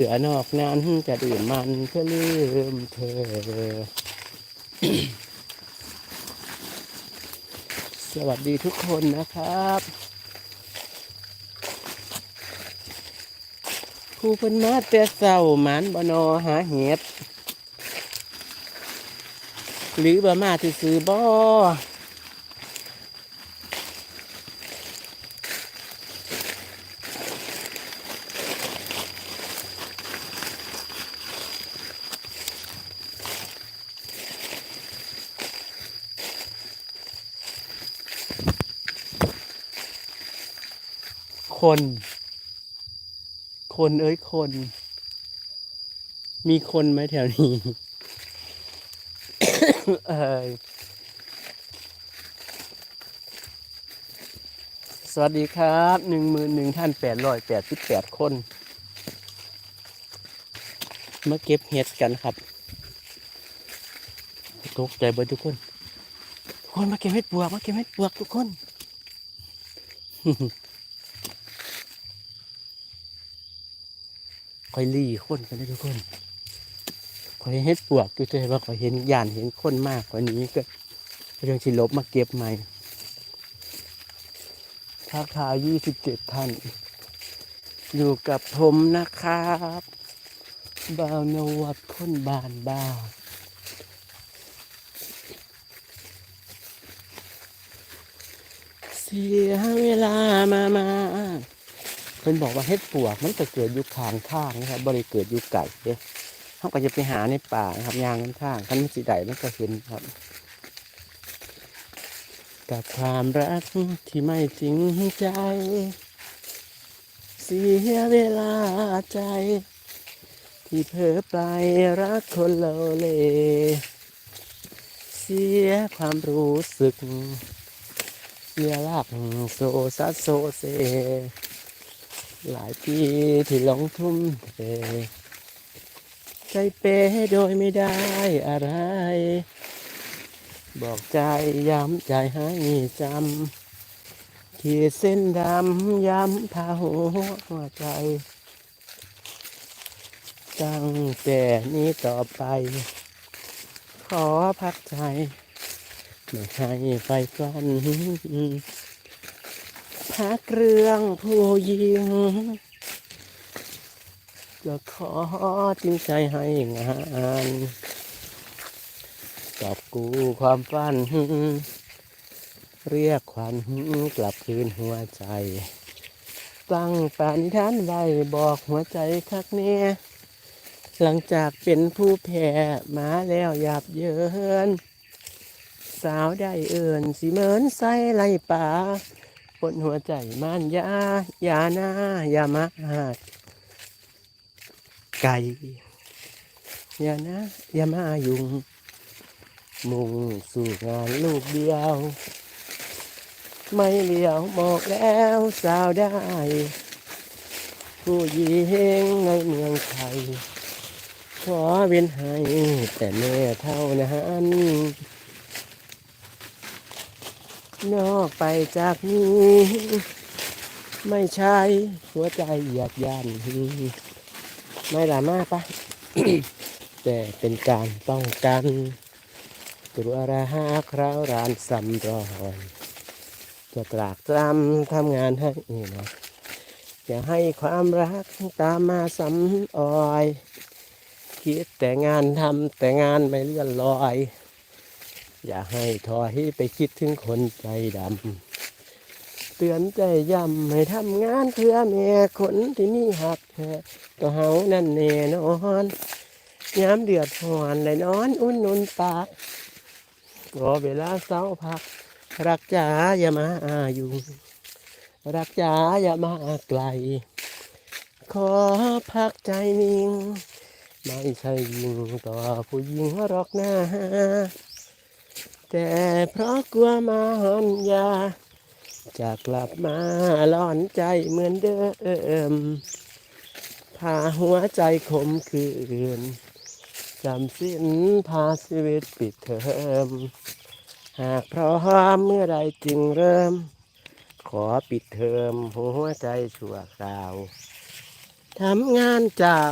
เหลือนอกนั้นจะดื่มมันเพื่อลืมเธอ สวัสดีทุกคนนะครับ ผู้เพิ่นมาแต่เศร้าหมันบนอหาเห็ด หรือบ่มาที่ซื้อๆบ่ คน คนเอ้ยคน มีคนไหมแถวนี้เอยสวัสดีครับหนึ่งหมื่นหนึ่งท่านแปดร้อยแปดสิบแปดคน มาเก็บเห็ดกันครับตกใจเบิดทุกคนทุกคนมาเก็บเห็ดปวกมาเก็บเห็ดปวกทุกคน คอยลีคนกันนะทุกคนคอยเห็ดปวกอยู่แต่ว่าคอยเห็นยานเห็นคนมากกว่านี้ก็เรื่องชิลบมาเก็บใหม่ทักทายยี่สิบเจ็ดท่าน อยู่กับผมนะครับบาวนวัดคนบานบ้าเสียเวลามามา พิ่นบอกว่าเฮ็ดปวกมันจะเกิดอยู่ข้างข้างนะครับบริเกิดอยู่ไก่เด้เขาก็จะไปหาในป่านะครับยางข้างข้างคันมันสิได้มันก็เห็นครับ กับความรักที่ไม่จริงใจ เสียเวลาใจ ที่เผลอไปรักคนเลวเลเสียความรู้สึก เสียรักโซซัสโซเซ หลายปีที่ลงทุ่มเทใจเปโดยไม่ได้อะไร บอกใจย้ำใจให้จำขีดเส้นดำย้ำพาหัวใจ ตั้งแต่นี้ต่อไป ขอพักใจ ไม่ให้ไฟฟัน พักเรื่องผู้หญิงจะขอจริงใจให้งานกอบกูความฝัน เรียกขวัญกลับคืนหัวใจ ตั้งปณิธานไว้บอกหัวใจคักเนี่ยหลังจากเป็นผู้แพ้มาแล้วหยาบเยิน สาวได้เอินสิเหมินใส่ไหลป่า ปนหัวใจมันยา ยาหน้ายามาหาไก่ยานะยามายุง มุ่งสู่งานลูกเดียว ไม่เลี้ยวมองแล้วสาวได้ ผู้หญิงในเมืองไทยขอเว้นให้แต่แม่เท่านั้น นอกไปจากนี้ ไม่ใช่หัวใจหยาดยันไม่ละมากปะแต่เป็นการป้องกันกลัวระหาคราวรานซ้ำรอยจะตรากตรำทำงานให้นะจะให้ความรักตามมาซ้ำออย คิดแต่งานทำแต่งานไม่เลื่อนลอย อย่าให้ถอยไปคิดถึงคนใจดำ เตือนใจย้ำให้ทำงานเพื่อแม่คนที่มีหักแท้ตัวเฮานั่นแน่นอนยามเดือดหอนเลยนอนอุ่นนุนปากรอเวลาเศร้าพัก รักจ๋าอย่ามาอายุงรักจ๋าอย่ามาไกล ขอพักใจนิ่ง ไม่ใช่ยิงต่อผู้หญิงหรอกนะ แต่เพราะกลัวมาหันยา จะกลับมาร้อนใจเหมือนเดิม พาหัวใจขมคืนจำสิ้นพาชีวิตปิดเทอม หากพร้อมเมื่อใดจึงเริ่ม ขอปิดเทอมหัวใจชั่วคราวทำงานเจ้า